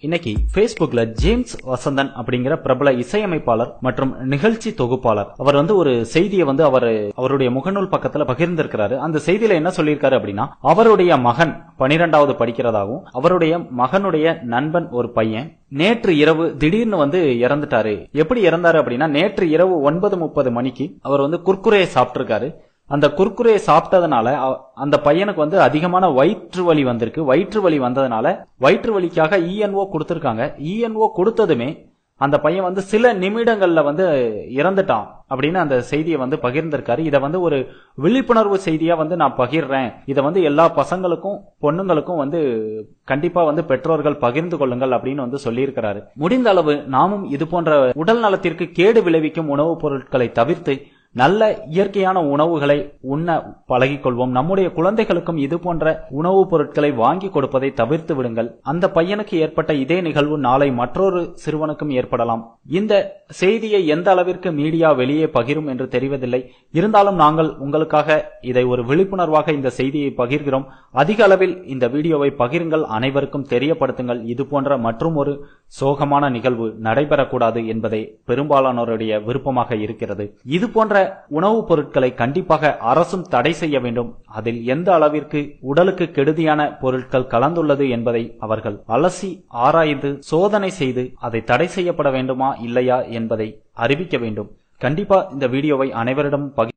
இன்னைக்கு Facebookல ஜேம்ஸ் வசந்தன் அப்படிங்கிற பிரபல இசையமைப்பாளர் மற்றும் நிகழ்ச்சி தொகுப்பாளர். அவர் வந்து ஒரு செய்தியை வந்து அவர் அவருடைய முகநூல் பக்கத்துல பகிர்ந்திருக்கிறாரு. அந்த செய்தியில என்ன சொல்லியிருக்காரு அப்படின்னா அவருடைய மகன் பனிரெண்டாவது படிக்கிறதாகவும் அவருடைய மகனுடைய நண்பன் ஒரு பையன் நேற்று இரவு திடீர்னு வந்து இறந்துட்டாரு. எப்படி இறந்தாரு அப்படின்னா நேற்று இரவு ஒன்பது முப்பது மணிக்கு அவர் வந்து குர்குரே சாப்பிட்டிருக்காரு. அந்த குர்குரே சாப்பிட்டதுனால அந்த பையனுக்கு வந்து அதிகமான வயிற்று வலி வந்திருக்கு. வயிற்று வலி வந்ததுனால வயிற்று வலிக்காக இஎன்ஓ கொடுத்துருக்காங்க. இஎன்ஓ கொடுத்ததுமே அந்த பையன் வந்து சில நிமிடங்கள்ல வந்து இறந்துட்டான் அப்படின்னு அந்த செய்தியை வந்து பகிர்ந்திருக்காரு. இதை வந்து ஒரு விழிப்புணர்வு செய்தியா வந்து நான் பகிர்றேன். இதை வந்து எல்லா பசங்களுக்கும் பொண்ணுங்களுக்கும் வந்து கண்டிப்பா வந்து பெற்றோர்கள் பகிர்ந்து கொள்ளுங்கள் அப்படின்னு வந்து சொல்லியிருக்கிறாரு. முடிந்த அளவு நாமும் இது போன்ற உடல் நலத்திற்கு கேடு விளைவிக்கும் உணவுப் பொருட்களை தவிர்த்து நல்ல இயற்கையான உணவுகளை உண்ண பழகிக்கொள்வோம் நம்முடைய குழந்தைகளுக்கும் இது போன்ற உணவுப் பொருட்களை வாங்கி கொடுப்பதை தவிர்த்து விடுங்கள். அந்த பையனுக்கு ஏற்பட்ட இதே நிகழ்வு நாளை மற்றொரு சிறுவனுக்கும் ஏற்படலாம். இந்த செய்தியை எந்த அளவிற்கு மீடியா வெளியே பகிரும் என்று தெரிவதில்லை. இருந்தாலும் நாங்கள் உங்களுக்காக இதை ஒரு விழிப்புணர்வாக இந்த செய்தியை பகிர்கிறோம். அதிக அளவில் இந்த வீடியோவை பகிருங்கள். அனைவருக்கும் தெரியப்படுத்துங்கள். இது போன்ற மற்றும் ஒரு சோகமான நிகழ்வு நடைபெறக்கூடாது என்பதே பெரும்பாலானோருடைய விருப்பமாக இருக்கிறது. இது போன்ற உணவுப் பொருட்களை கண்டிப்பாக அரசும் தடை செய்ய வேண்டும். அதில் எந்த அளவிற்கு உடலுக்கு கெடுதியான பொருட்கள் கலந்துள்ளது என்பதை அவர்கள் அலசி ஆராய்ந்து சோதனை செய்து அதை தடை செய்யப்பட வேண்டுமா இல்லையா என்பதை அறிவிக்க வேண்டும். கண்டிப்பா இந்த வீடியோவை அனைவரிடம் பகிர்